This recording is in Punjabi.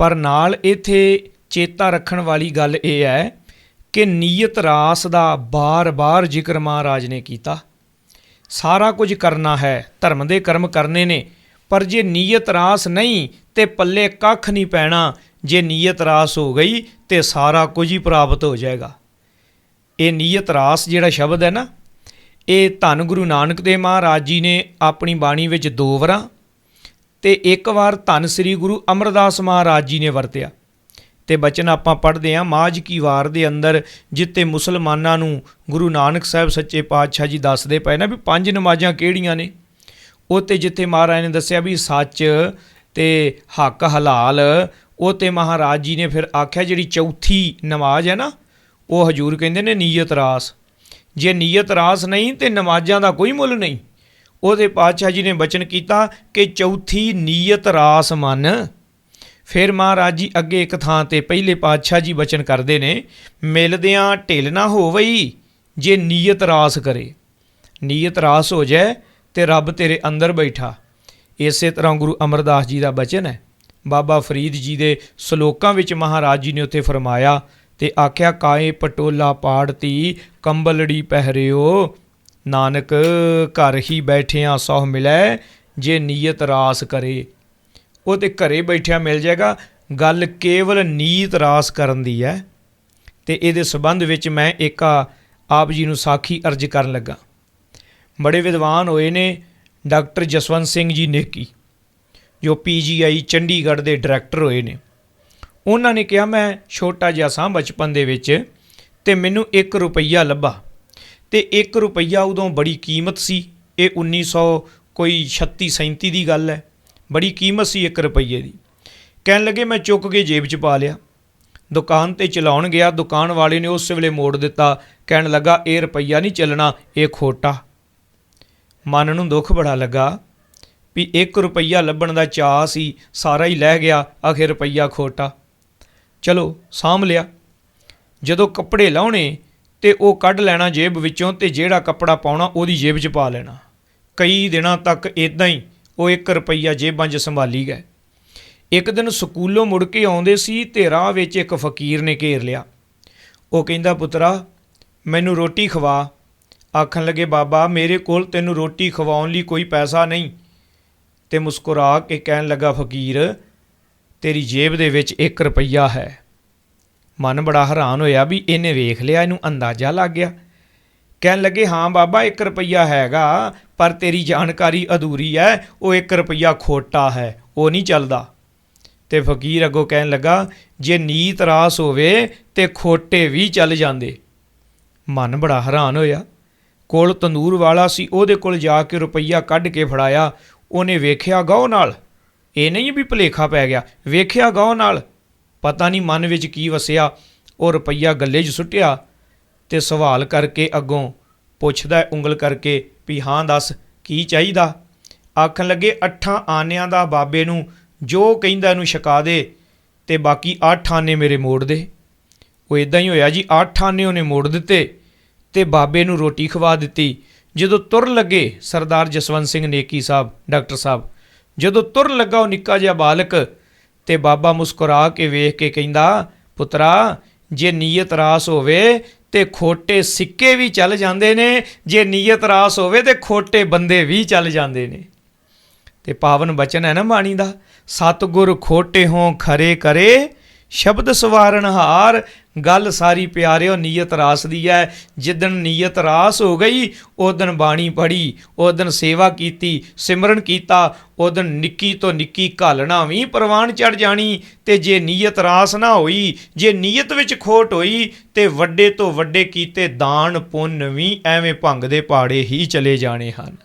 ਪਰ ਨਾਲ ਇਥੇ ਚੇਤਾ ਰੱਖਣ ਵਾਲੀ ਗੱਲ ਇਹ ਹੈ ਕਿ ਨੀਅਤ ਰਾਸ ਦਾ ਬਾਰ-ਬਾਰ ਜ਼ਿਕਰ ਮਹਾਰਾਜ ਨੇ ਕੀਤਾ। ਸਾਰਾ ਕੁਝ ਕਰਨਾ ਹੈ, ਧਰਮ ਦੇ ਕਰਮ ਕਰਨੇ ਨੇ, ਪਰ ਜੇ ਨੀਅਤ ਰਾਸ ਨਹੀਂ ਤੇ ਪੱਲੇ ਕੱਖ ਨਹੀਂ ਪੈਣਾ, ਜੇ ਨੀਅਤ ਰਾਸ ਹੋ ਗਈ ਤੇ ਸਾਰਾ ਕੁਝ ਹੀ ਪ੍ਰਾਪਤ ਹੋ ਜਾਏਗਾ। ਇਹ ਨੀਅਤ ਰਾਸ ਜਿਹੜਾ ਸ਼ਬਦ ਹੈ ਨਾ, ਇਹ ਧੰਨ ਗੁਰੂ ਨਾਨਕ ਦੇਵ ਮਹਾਰਾਜ ਜੀ ਨੇ ਆਪਣੀ ਬਾਣੀ ਵਿੱਚ ਦੋ ਵਾਰਾਂ ਤੇ ਇੱਕ ਵਾਰ ਧੰਨ ਸ੍ਰੀ ਗੁਰੂ ਅਮਰਦਾਸ ਮਹਾਰਾਜ ਜੀ ਨੇ ਵਰਤਿਆ। ਤੇ ਬਚਨ ਆਪਾਂ ਪੜ੍ਹਦੇ ਹਾਂ, ਮਾਝ ਕੀ ਵਾਰ ਦੇ ਅੰਦਰ ਜਿੱਤੇ ਮੁਸਲਮਾਨਾਂ ਨੂੰ ਗੁਰੂ ਨਾਨਕ ਸਾਹਿਬ ਸੱਚੇ ਪਾਤਸ਼ਾਹ ਜੀ ਦੱਸਦੇ ਪਏ ਨਾ ਵੀ ਪੰਜ ਨਮਾਜ਼ਾਂ ਕਿਹੜੀਆਂ ਨੇ? ਉਹ ਤੇ ਜਿੱਥੇ ਮਹਾਰਾਜ ਨੇ ਦੱਸਿਆ ਵੀ ਸੱਚ ਤੇ ਹੱਕ ਹਲਾਲ ਉਹ ਤੇ ਮਹਾਰਾਜ ਜੀ ਨੇ ਫਿਰ ਆਖਿਆ ਜਿਹੜੀ ਚੌਥੀ ਨਮਾਜ਼ ਹੈ ਨਾ, ਉਹ ਹਜੂਰ ਕਹਿੰਦੇ ਨੇ ਨੀਅਤ ਰਾਸ। ਜੇ ਨੀਅਤ ਰਾਸ ਨਹੀਂ ਤੇ ਨਮਾਜ਼ਾਂ ਦਾ ਕੋਈ ਮੁੱਲ ਨਹੀਂ। ਉਹਦੇ ਪਾਤਸ਼ਾਹ ਜੀ ਨੇ ਬਚਨ ਕੀਤਾ ਕਿ ਚੌਥੀ ਨੀਅਤ ਰਾਸ ਮਨ। ਫਿਰ ਮਹਾਰਾਜ ਜੀ ਅੱਗੇ ਇੱਕ ਥਾਂ ਤੇ ਪਹਿਲੇ ਪਾਤਸ਼ਾਹ ਜੀ ਬਚਨ ਕਰਦੇ ਨੇ, ਮਿਲਦਿਆਂ ਢਿੱਲ ਨਾ ਹੋਵਈ ਜੇ ਨੀਅਤ ਰਾਸ ਕਰੇ। ਨੀਅਤ ਰਾਸ ਹੋ ਜਾਏ ਤੇ ਰੱਬ ਤੇਰੇ ਅੰਦਰ ਬੈਠਾ। ਇਸੇ ਤਰ੍ਹਾਂ ਗੁਰੂ ਅਮਰਦਾਸ ਜੀ ਦਾ ਬਚਨ ਹੈ। ਬਾਬਾ ਫਰੀਦ ਜੀ ਦੇ ਸ਼ਲੋਕਾਂ ਵਿੱਚ ਮਹਾਰਾਜ ਜੀ ਨੇ ਉੱਥੇ ਫਰਮਾਇਆ ਤੇ ਆਖਿਆ, ਕਾਏ ਪਟੋਲਾ ਪਾੜਤੀ, ਕੰਬਲੜੀ ਪਹਿਰਿਓ ਨਾਨਕ ਘਰ ਹੀ ਬੈਠਿਆਂ ਸੋਹ ਮਿਲੈ, ਜੇ ਨੀਅਤ ਰਾਸ ਕਰੇ। ਉਹ ਤੇ ਘਰੇ ਬੈਠਿਆ ਮਿਲ ਜਾਏਗਾ, ਗੱਲ ਕੇਵਲ ਨੀਤ ਰਾਸ ਕਰਨ ਦੀ ਹੈ ਤੇ ਇਹਦੇ ਸਬੰਧ ਵਿੱਚ ਮੈਂ ਇੱਕ ਆਪ ਜੀ ਨੂੰ ਸਾਖੀ ਅਰਜ ਕਰਨ ਲੱਗਾ। ਬੜੇ ਵਿਦਵਾਨ ਹੋਏ ਨੇ ਡਾਕਟਰ ਜਸਵੰਤ ਸਿੰਘ ਜੀ ਨੇਕੀ, ਜੋ ਪੀਜੀਆਈ ਚੰਡੀਗੜ੍ਹ ਦੇ ਡਾਇਰੈਕਟਰ ਹੋਏ ਨੇ। ਉਹਨਾਂ ਨੇ ਕਿਹਾ, ਮੈਂ ਛੋਟਾ ਜਿਹਾ ਸਾਂ ਬਚਪਨ ਦੇ ਵਿੱਚ ਤੇ ਮੈਨੂੰ 1 ਰੁਪਈਆ ਲੱਭਾ। ਤੇ 1 ਰੁਪਈਆ ਉਦੋਂ ਬੜੀ ਕੀਮਤ ਸੀ। ਇਹ 1900 ਕੋਈ 36 37 ਦੀ ਗੱਲ ਹੈ। ਬੜੀ ਕੀਮਤ ਸੀ 1 ਰੁਪਈਏ ਦੀ। ਕਹਿਣ ਲੱਗੇ, ਮੈਂ ਚੁੱਕ ਕੇ ਜੇਬ 'ਚ ਪਾ ਲਿਆ। ਦੁਕਾਨ ਤੇ ਚਲਾਉਣ ਗਿਆ। ਦੁਕਾਨ ਵਾਲੇ ਨੇ ਉਸ ਵੇਲੇ ਮੋੜ ਦਿੱਤਾ। ਕਹਿਣ ਲੱਗਾ, ਇਹ ਰੁਪਈਆ ਨਹੀਂ ਚੱਲਣਾ, ਇਹ ਖੋਟਾ। ਮਨ ਨੂੰ ਦੁੱਖ ਬੜਾ ਲੱਗਾ ਵੀ 1 ਰੁਪਈਆ ਲੱਭਣ ਦਾ ਚਾਹ ਸੀ, ਸਾਰਾ ਹੀ ਲੈ ਗਿਆ। ਆਖਿਰ ਰੁਪਈਆ ਖੋਟਾ। ਚਲੋ, ਸਾਂਭ ਲਿਆ। ਜਦੋਂ ਕੱਪੜੇ ਲਾਉਣੇ ਤੇ ਉਹ ਕੱਢ ਲੈਣਾ ਜੇਬ ਵਿੱਚੋਂ ਤੇ ਜਿਹੜਾ ਕੱਪੜਾ ਪਾਉਣਾ ਉਹਦੀ ਜੇਬ 'ਚ ਪਾ ਲੈਣਾ। ਕਈ ਦਿਨਾਂ ਤੱਕ ਇਦਾਂ ਹੀ ਉਹ 1 ਰੁਪਈਆ ਜੇਬਾਂ 'ਚ ਸੰਭਾਲੀ ਗਏ। ਇੱਕ ਦਿਨ ਸਕੂਲੋਂ ਮੁੜ ਕੇ ਆਉਂਦੇ ਸੀ ਤੇ ਰਾਹ ਵਿੱਚ ਇੱਕ ਫਕੀਰ ਨੇ ਘੇਰ ਲਿਆ। ਉਹ ਕਹਿੰਦਾ, ਪੁੱਤਰਾ, ਮੈਨੂੰ ਰੋਟੀ ਖਵਾ। ਆਖਣ ਲੱਗੇ, ਬਾਬਾ, ਮੇਰੇ ਕੋਲ ਤੈਨੂੰ ਰੋਟੀ ਖਵਾਉਣ ਲਈ ਕੋਈ ਪੈਸਾ ਨਹੀਂ। ਤੇ ਮੁਸਕਰਾ ਕੇ ਕਹਿਣ ਲੱਗਾ, ਫਕੀਰ, ਤੇਰੀ ਜੇਬ ਦੇ ਵਿੱਚ 1 ਰੁਪਈਆ ਹੈ। ਮਨ ਬੜਾ ਹੈਰਾਨ ਹੋਇਆ ਵੀ ਇਹਨੇ ਵੇਖ ਲਿਆ, ਇਹਨੂੰ ਅੰਦਾਜ਼ਾ ਲੱਗ ਗਿਆ। ਕਹਿਣ ਲੱਗੇ, ਹਾਂ ਬਾਬਾ 1 ਰੁਪਈਆ ਹੈਗਾ, ਪਰ ਤੇਰੀ ਜਾਣਕਾਰੀ ਅਧੂਰੀ ਹੈ ਉਹ 1 ਰੁਪਈਆ ਖੋਟਾ ਹੈ, ਉਹ ਨਹੀਂ ਚੱਲਦਾ। ਤੇ ਫਕੀਰ ਅੱਗੋਂ ਕਹਿਣ ਲੱਗਾ, ਜੇ ਨੀਤ ਰਾਸ ਹੋਵੇ ਤੇ ਖੋਟੇ ਵੀ ਚੱਲ ਜਾਂਦੇ। ਮਨ ਬੜਾ ਹੈਰਾਨ ਹੋਇਆ। ਕੋਲ ਤੰਦੂਰ ਵਾਲਾ ਸੀ, ਉਹਦੇ ਕੋਲ ਜਾ ਕੇ ਰੁਪਈਆ ਕੱਢ ਕੇ ਫੜਾਇਆ। ਉਹਨੇ ਵੇਖਿਆ ਗਾਹ ਨਾਲ। ਇਹ ਨਹੀਂ ਵੀ ਭਲੇਖਾ ਪੈ ਗਿਆ, ਵੇਖਿਆ ਗਾਹ ਨਾਲ। ਪਤਾ ਨਹੀਂ ਮਨ ਵਿੱਚ ਕੀ ਵਸਿਆ, ਉਹ ਰੁਪਈਆ ਗੱਲੇ 'ਚ ਸੁੱਟਿਆ ਤੇ ਸਵਾਲ ਕਰਕੇ ਅੱਗੋਂ ਪੁੱਛਦਾ ਉਂਗਲ ਕਰਕੇ ਵੀ ਹਾਂ ਦੱਸ, ਕੀ ਚਾਹੀਦਾ? ਆਖਣ ਲੱਗੇ, ਅੱਠਾਂ ਆਨਿਆਂ ਦਾ ਬਾਬੇ ਨੂੰ ਜੋ ਕਹਿੰਦਾ ਇਹਨੂੰ ਛਕਾ ਦੇ ਤੇ ਬਾਕੀ ਅੱਠ ਆਨੇ ਮੇਰੇ ਮੋੜ ਦੇ। ਉਹ ਇਦਾਂ ਹੀ ਹੋਇਆ ਜੀ, ਅੱਠ ਆਨੇ ਉਹਨੇ ਮੋੜ ਦਿੱਤੇ ਤੇ ਬਾਬੇ ਨੂੰ ਰੋਟੀ ਖਵਾ ਦਿੱਤੀ। ਜਦੋਂ ਤੁਰ ਲੱਗੇ ਸਰਦਾਰ ਜਸਵੰਤ ਸਿੰਘ ਨੇਕੀ ਸਾਹਿਬ, ਡਾਕਟਰ ਸਾਹਿਬ, ਜਦੋਂ ਤੁਰ ਲੱਗਾ ਉਹ ਨਿੱਕਾ ਜਿਹਾ ਬਾਲਕ ਤੇ ਬਾਬਾ ਮੁਸਕਰਾ ਕੇ ਵੇਖ ਕੇ ਕਹਿੰਦਾ, ਪੁੱਤਰਾ, ਜੇ ਨੀਅਤ ਰਾਸ ਹੋਵੇ ਤੇ ਖੋਟੇ ਸਿੱਕੇ ਵੀ ਚੱਲ ਜਾਂਦੇ ਨੇ, ਜੇ ਨੀਅਤ ਰਾਸ ਹੋਵੇ ਤੇ ਖੋਟੇ ਬੰਦੇ ਵੀ ਚੱਲ ਜਾਂਦੇ ਨੇ। ਤੇ ਪਾਵਨ ਬਚਨ ਹੈ ਨਾ ਬਾਣੀ ਦਾ, ਸਤਗੁਰ ਖੋਟੇ ਹੋ ਖਰੇ ਕਰੇ ਸ਼ਬਦ ਸਵਾਰਨਹਾਰ ਗੱਲ ਸਾਰੀ ਪਿਆਰਿਓ, ਨੀਅਤ ਰਾਸ ਦੀ ਹੈ ਜਿੱਦਣ ਨੀਅਤ ਰਾਸ ਹੋ ਗਈ ਉਹ ਦਿਨ ਬਾਣੀ ਪੜੀ ਉਹ ਦਿਨ ਸੇਵਾ ਕੀਤੀ, ਸਿਮਰਨ ਕੀਤਾ ਉਹ ਦਿਨ ਨਿੱਕੀ ਤੋਂ ਨਿੱਕੀ ਘਾਲਣਾ ਵੀ ਪ੍ਰਵਾਨ ਚੜ ਜਾਣੀ। ਤੇ ਜੇ ਨੀਅਤ ਰਾਸ ਨਾ ਹੋਈ, ਜੇ ਨੀਅਤ ਵਿੱਚ ਖੋਟ ਹੋਈ, ਤੇ ਵੱਡੇ ਤੋਂ ਵੱਡੇ ਕੀਤੇ ਦਾਨ ਪੁੰਨ ਵੀ ਐਵੇਂ ਭੰਗ ਦੇ ਪਾੜੇ ਹੀ ਚਲੇ ਜਾਣੇ ਹਨ।